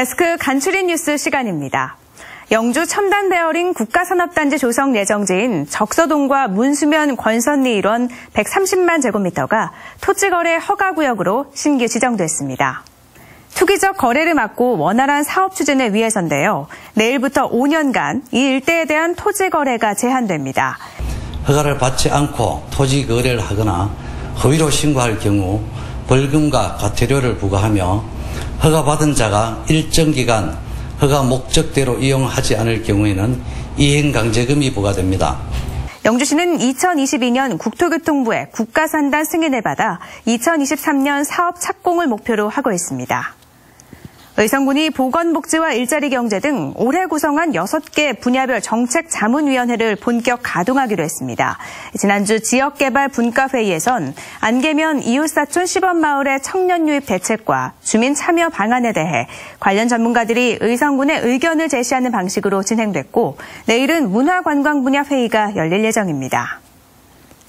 데스크 간추린 뉴스 시간입니다. 영주 첨단 베어링 국가산업단지 조성 예정지인 적서동과 문수면 권선리 일원 130만 제곱미터가 토지거래 허가구역으로 신규 지정됐습니다. 투기적 거래를 막고 원활한 사업 추진을 위해서인데요. 내일부터 5년간 이 일대에 대한 토지 거래가 제한됩니다. 허가를 받지 않고 토지 거래를 하거나 허위로 신고할 경우 벌금과 과태료를 부과하며 허가받은 자가 일정 기간 허가 목적대로 이용하지 않을 경우에는 이행강제금이 부과됩니다. 영주시는 2022년 국토교통부의 국가산단 승인을 받아 2023년 사업 착공을 목표로 하고 있습니다. 의성군이 보건복지와 일자리 경제 등 올해 구성한 6개 분야별 정책 자문위원회를 본격 가동하기로 했습니다. 지난주 지역개발 분과회의에선 안개면 이웃사촌 시범마을의 청년 유입 대책과 주민 참여 방안에 대해 관련 전문가들이 의성군의 의견을 제시하는 방식으로 진행됐고 내일은 문화관광 분야 회의가 열릴 예정입니다.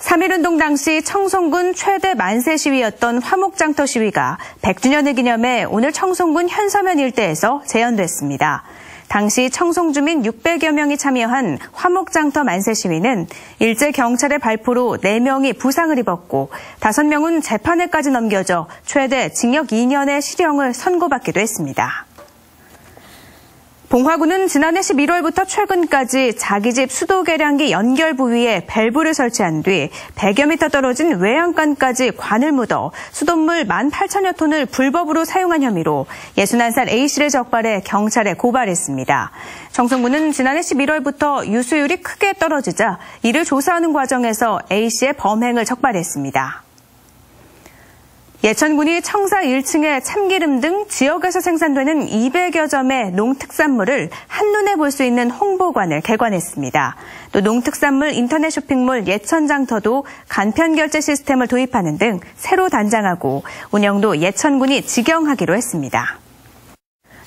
3.1운동 당시 청송군 최대 만세 시위였던 화목장터 시위가 100주년을 기념해 오늘 청송군 현서면 일대에서 재연됐습니다. 당시 청송 주민 600여 명이 참여한 화목장터 만세 시위는 일제 경찰의 발포로 4명이 부상을 입었고 5명은 재판에까지 넘겨져 최대 징역 2년의 실형을 선고받기도 했습니다. 봉화구는 지난해 11월부터 최근까지 자기 집 수도 계량기 연결 부위에 밸브를 설치한 뒤 100여 미터 떨어진 외양간까지 관을 묻어 수돗물 18,000여 톤을 불법으로 사용한 혐의로 61살 A씨를 적발해 경찰에 고발했습니다. 정성구는 지난해 11월부터 유수율이 크게 떨어지자 이를 조사하는 과정에서 A씨의 범행을 적발했습니다. 예천군이 청사 1층에 참기름 등 지역에서 생산되는 200여 점의 농특산물을 한눈에 볼 수 있는 홍보관을 개관했습니다. 또 농특산물 인터넷 쇼핑몰 예천장터도 간편 결제 시스템을 도입하는 등 새로 단장하고 운영도 예천군이 직영하기로 했습니다.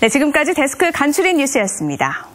네, 지금까지 데스크 간추린 뉴스였습니다.